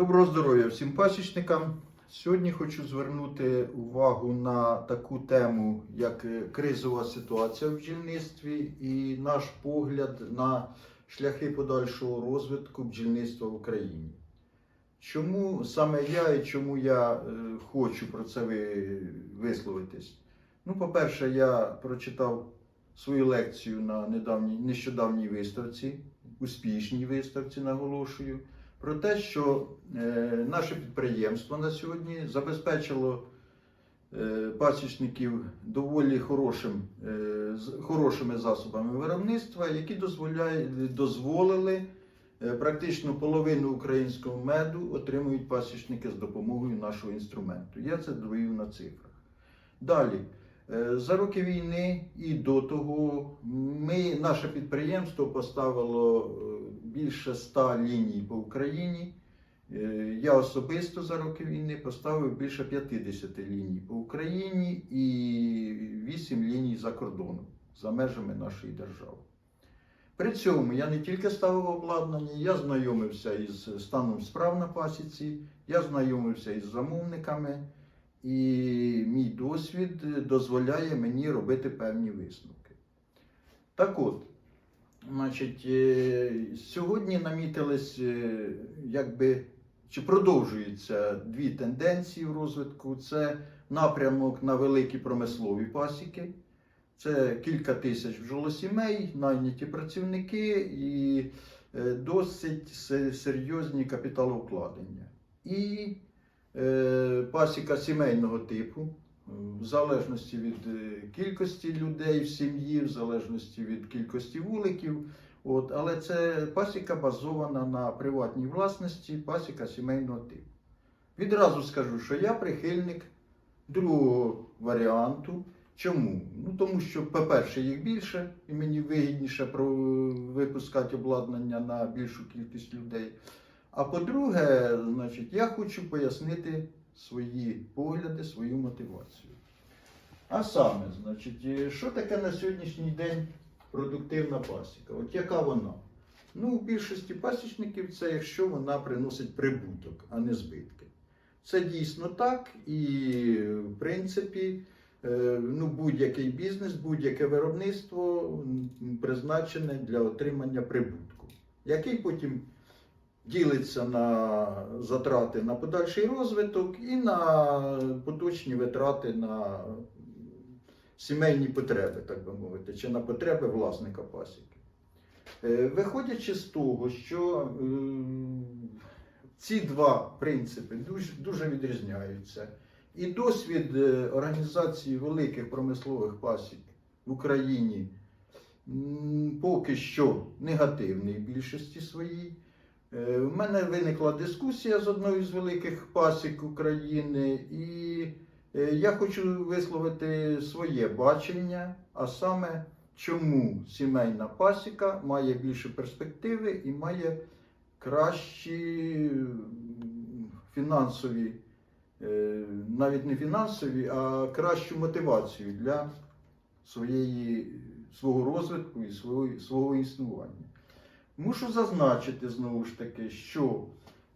Доброго здоров'я всім пасічникам. Сьогодні хочу звернути увагу на таку тему, як кризова ситуація в бджільництві і наш погляд на шляхи подальшого розвитку бджільництва в Україні. Чому саме я і чому я е, хочу про це висловитись? Ну, по-перше, я прочитав свою лекцію на недавній, нещодавній виставці, успішній виставці, наголошую про те, що е, наше підприємство на сьогодні забезпечило е, пасічників доволі хорошим, е, хорошими засобами виробництва, які дозволили практично половину українського меду отримують пасічники з допомогою нашого інструменту. Я це довів на цифрах. Далі. За роки війни і до того ми, наше підприємство поставило більше 100 ліній по Україні. Е, Я особисто за роки війни поставив більше 50 ліній по Україні і 8 ліній за кордоном, за межами нашої держави. При цьому я не тільки ставив обладнання, я знайомився із станом справ на пасіці, я знайомився із замовниками, і мій досвід дозволяє мені робити певні висновки. Так от, значить, е, сьогодні намітились, е, якби, чи продовжуються дві тенденції в розвитку. Це напрямок на великі промислові пасіки. Це кілька тисяч бджолосімей, найняті працівники і е, досить серйозні капіталовкладення. І пасіка сімейного типу, в залежності від е, кількості людей в сім'ї, в залежності від кількості вуликів. От, але це пасіка базована на приватній власності, пасіка сімейного типу. Відразу скажу, що я прихильник другого варіанту. Чому? Ну тому що, по-перше, їх більше, і мені вигідніше випускати обладнання на більшу кількість людей. А по-друге, значить, я хочу пояснити свої погляди, свою мотивацію. А саме, значить, е, що таке на сьогоднішній день продуктивна пасіка? От яка вона? Ну, у більшості пасічників це якщо вона приносить прибуток, а не збитки. Це дійсно так, і в принципі, е, ну, будь-який бізнес, будь-яке виробництво призначене для отримання прибутку, який потім ділиться на затрати на подальший розвиток і на поточні витрати на сімейні потреби, так би мовити, чи на потреби власника пасіки. Е, Виходячи з того, що е, ці два принципи дуже, дуже відрізняються. І досвід е, організації великих промислових пасік в Україні поки що негативний в більшості своїй. Е, В мене виникла дискусія з одною з великих пасік України, і е, я хочу висловити своє бачення, а саме, чому сімейна пасіка має більше перспективи і має кращі фінансові, е, навіть не фінансові, а кращу мотивацію для своєї, свого розвитку і свого, свого існування. Мушу зазначити знову ж таки, що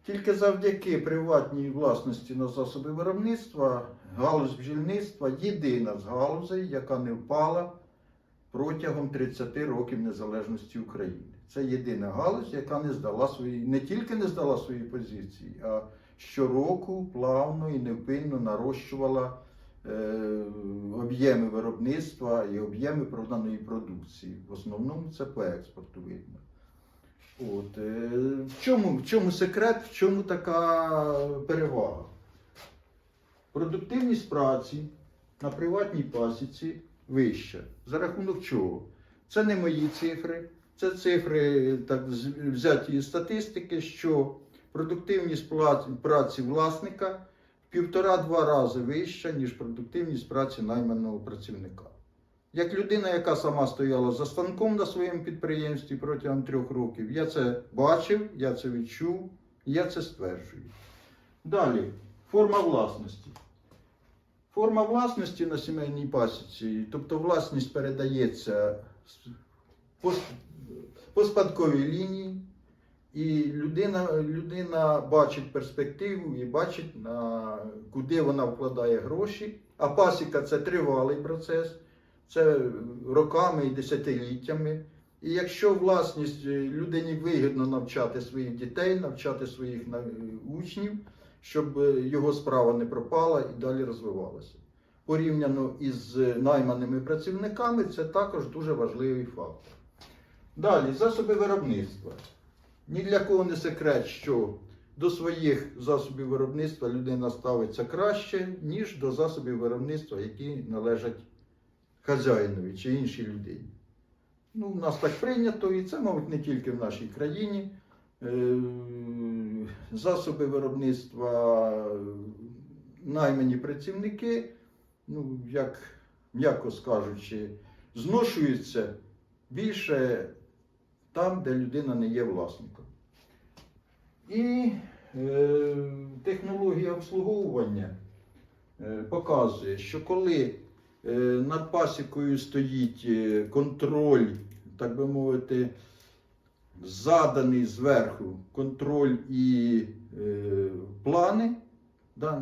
тільки завдяки приватній власності на засоби виробництва галузь бджільництва єдина з галузей, яка не впала протягом 30 років незалежності України. Це єдина галузь, яка не здала свої, не тільки не здала свої позиції, а щороку плавно і невпинно нарощувала е, об'єми виробництва і об'єми проданої продукції. В основному це по експорту видно. От, е, в, чому, в чому секрет, в чому така перевага? Продуктивність праці на приватній пасіці вища. За рахунок чого? Це не мої цифри, це цифри так, взяті із статистики, що продуктивність праці власника в півтора-два рази вища, ніж продуктивність праці найманого працівника. Як людина, яка сама стояла за станком на своєму підприємстві протягом трьох років, я це бачив, я це відчув, я це стверджую. Далі, форма власності. Форма власності на сімейній пасіці, тобто власність передається по спадковій лінії, І людина, людина бачить перспективу і бачить, на, куди вона вкладає гроші. А пасіка це тривалий процес, це роками і десятиліттями. І якщо власність е, людині вигідно навчати своїх дітей, навчати своїх учнів, щоб е, його справа не пропала і далі розвивалася. Порівняно із е, найманими працівниками, це також дуже важливий фактор. Далі, засоби виробництва. Ні для кого не секрет, що до своїх засобів виробництва людина ставиться краще, ніж до засобів виробництва, які належать хазяїнові чи іншій людині. Ну, у нас так прийнято, і це, мабуть, не тільки в нашій країні. Е, Засоби виробництва, наймані працівники, ну, як м'яко скажучи, зношуються більше там, де людина не є власником. І е, технологія обслуговування е, показує, що коли над пасікою стоїть е, контроль, так би мовити, заданий зверху контроль і е, плани, да,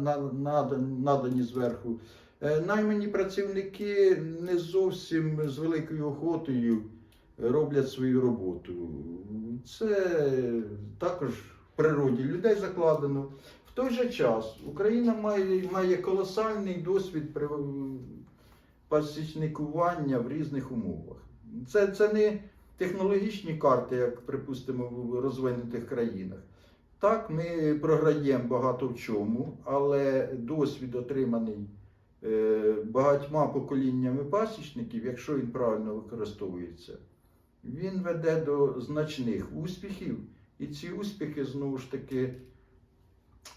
надані зверху, е, наймані працівники не зовсім з великою охотою роблять свою роботу. Це також в природі людей закладено. В той же час Україна має, має колосальний досвід пасічникування в різних умовах. Це, це не технологічні карти, як припустимо в розвинутих країнах. Так, ми програємо багато в чому, але досвід отриманий е, багатьма поколіннями пасічників, якщо він правильно використовується, він веде до значних успіхів. І ці успіхи знову ж таки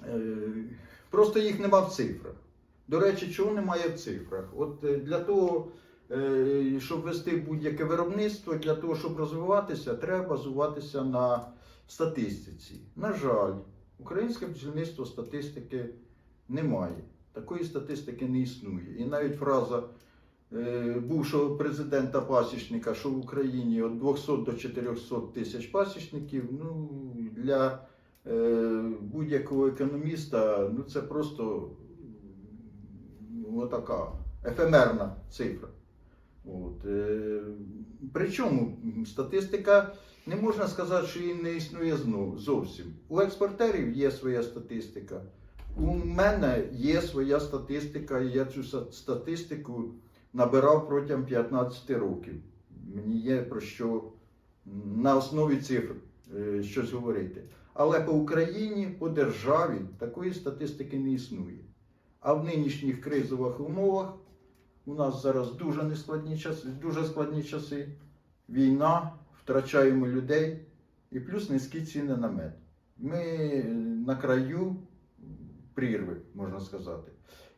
е, просто їх нема в цифрах. До речі, чого немає в цифрах? От е, для того, е, щоб вести будь-яке виробництво, для того, щоб розвиватися, треба базуватися на статистиці. На жаль, українське бджільництво статистики немає. Такої статистики не існує. І навіть фраза е, бувшого президента пасічника, що в Україні від 200 до 400 тисяч пасічників, ну, для будь-якого економіста ну, це просто ну, отака ефемерна цифра. От, е, причому статистика не можна сказати, що її не існує зовсім. У експортерів є своя статистика. У мене є своя статистика, і я цю статистику набирав протягом 15 років. Мені є про що на основі цифр е, щось говорити. Але по Україні, по державі такої статистики не існує. А в нинішніх кризових умовах у нас зараз дуже нескладні часи, дуже складні часи. Війна, втрачаємо людей і плюс низькі ціни на мед. Ми на краю прірви, можна сказати.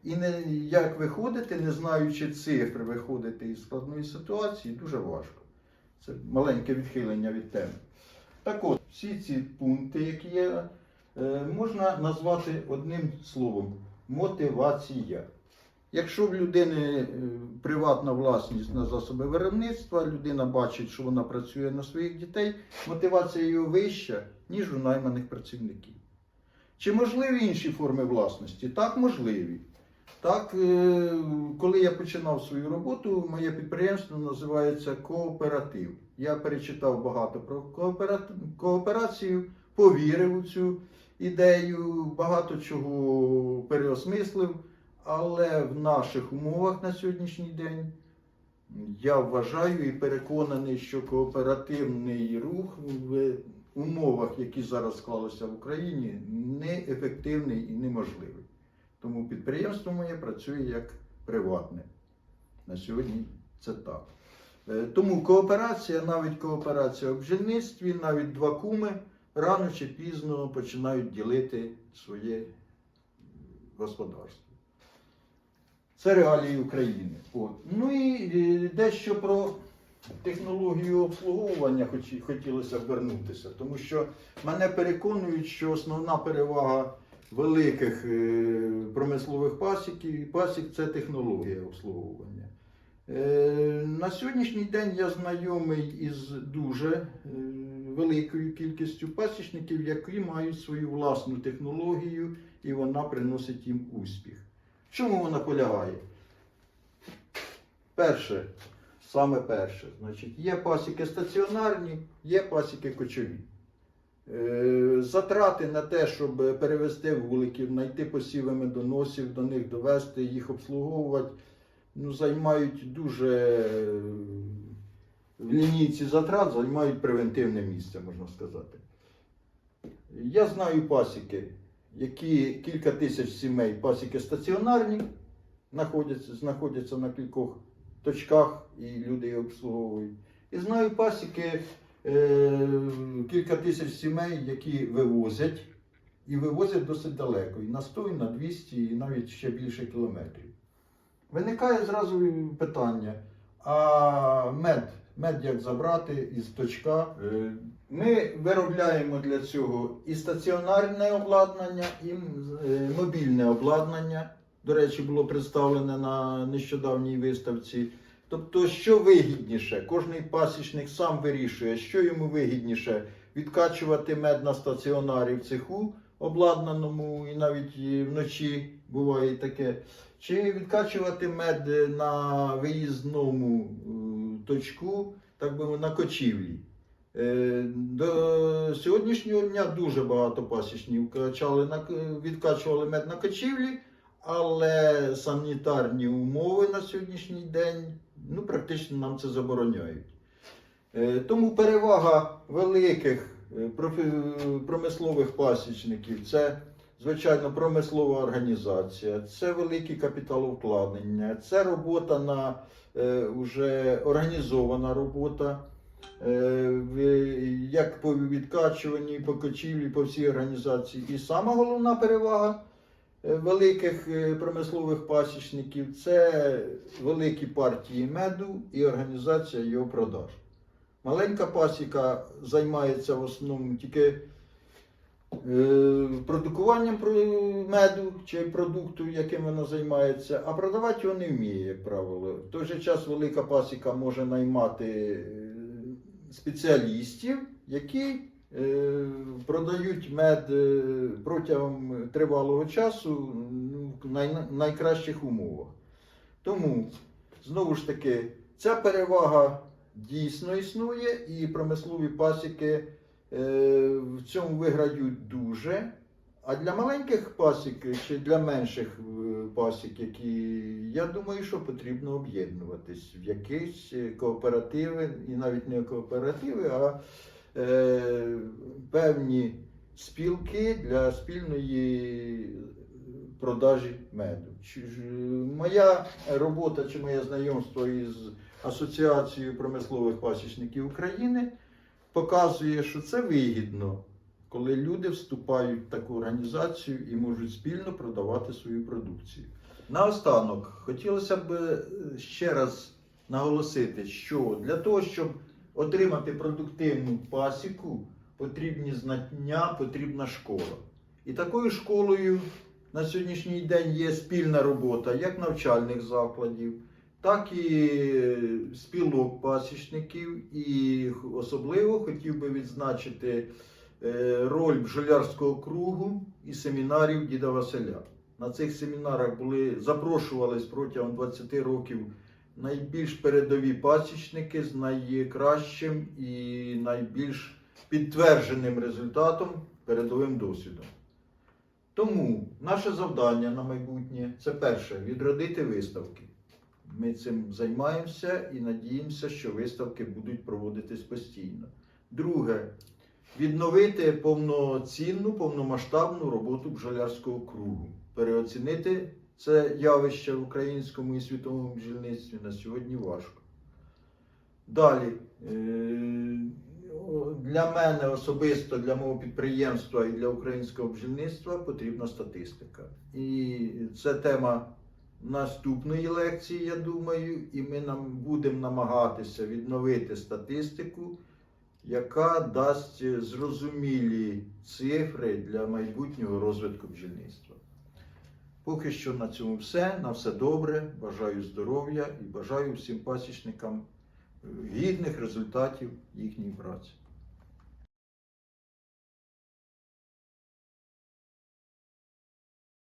І не, як виходити, не знаючи цифр, виходити із складної ситуації, дуже важко. Це маленьке відхилення від теми. Так от, всі ці пункти, які є, е, можна назвати одним словом мотивація. Якщо в людини е, приватна власність на засоби виробництва, людина бачить, що вона працює на своїх дітей, мотивація її вища, ніж у найманих працівників. Чи можливі інші форми власності? Так, можливі. Так, е, коли я починав свою роботу, моє підприємство називається кооператив. Я перечитав багато про кооперацію, повірив у цю ідею, багато чого переосмислив. Але в наших умовах на сьогоднішній день я вважаю і переконаний, що кооперативний рух в умовах, які зараз склалися в Україні, неефективний і неможливий. Тому підприємство моє працює як приватне. На сьогодні це так. Е, Тому кооперація, навіть кооперація в бджільництві, навіть два куми рано чи пізно починають ділити своє господарство. Це реалії України. От. Ну і е, дещо про технологію обслуговування хотілося вернутися, тому що мене переконують, що основна перевага великих е, промислових пасіків, пасік це технологія обслуговування. Е, На сьогоднішній день я знайомий із дуже е, великою кількістю пасічників, які мають свою власну технологію, і вона приносить їм успіх. В чому вона полягає? Перше, саме перше, значить, є пасіки стаціонарні, є пасіки кочові. Е, Затрати на те, щоб перевести вуликів, знайти посіви медоносів, до них довести, їх обслуговувати, ну, займають дуже е, в лінійці затрат, займають превентивне місце, можна сказати. Я знаю пасіки, які кілька тисяч сімей, пасіки стаціонарні, знаходяться, знаходяться на кількох точках, і люди їх обслуговують. І знаю пасіки е, кілька тисяч сімей, які вивозять, і вивозять досить далеко, і на 100, і на 200, і навіть ще більше кілометрів. Виникає зразу питання: а мед, мед як забрати із точка? Е, Ми виробляємо для цього і стаціонарне обладнання, і е, мобільне обладнання. До речі, було представлене на нещодавній виставці. Тобто, що вигідніше, кожний пасічник сам вирішує, що йому вигідніше відкачувати мед на стаціонарі в цеху обладнаному, і навіть вночі буває таке, чи відкачувати мед на виїзному е, точку, так би на кочівлі. Е, До сьогоднішнього дня дуже багато пасічників качали відкачували мед на кочівлі, але санітарні умови на сьогоднішній день ну, практично нам це забороняють. Е, Тому перевага великих промислових пасічників це, звичайно, промислова організація, це великі капіталовкладення, це робота на е, уже організована робота. е, Як по відкачуванні, по кочівлі, по всій організації. І сама головна перевага е, великих е, промислових пасічників це великі партії меду і організація його продаж. Маленька пасіка займається в основному тільки е, продукуванням меду чи продукту, яким вона займається, а продавати його не вміє, як правило. В той же час велика пасіка може наймати е, спеціалістів, які е, продають мед протягом тривалого часу ну, в най- найкращих умовах. Тому, знову ж таки, ця перевага дійсно існує, і промислові пасіки е, в цьому виграють дуже. А для маленьких пасік чи для менших е, пасік, які я думаю, що потрібно об'єднуватись в якісь кооперативи, і навіть не кооперативи, а е, певні спілки для спільної продажі меду. Е, Моя робота чи моє знайомство із Асоціацією промислових пасічників України показує, що це вигідно, коли люди вступають в таку організацію і можуть спільно продавати свою продукцію. Наостанок хотілося б е, ще раз наголосити, що для того, щоб отримати продуктивну пасіку, потрібні знання, потрібна школа. І такою школою на сьогоднішній день є спільна робота як навчальних закладів, так і спілок пасічників. І особливо хотів би відзначити е, роль бджолярського кругу і семінарів Діда Василя. На цих семінарах були запрошувались протягом 20 років найбільш передові пасічники з найкращим і найбільш підтвердженим результатом, передовим досвідом. Тому наше завдання на майбутнє це перше відродити виставки. Ми цим займаємося і надіємося, що виставки будуть проводитись постійно. Друге, відновити повноцінну, повномасштабну роботу бджолярського кругу, переоцінити це явище в українському і світовому бджільництві на сьогодні важко. Далі, е, для мене особисто, для мого підприємства і для українського бджільництва потрібна статистика. І це тема наступної лекції, я думаю, і ми нам будемо намагатися відновити статистику, яка дасть зрозумілі цифри для майбутнього розвитку бджільництва. Поки що на цьому все. На все добре. Бажаю здоров'я і бажаю всім пасічникам гідних результатів їхньої праці.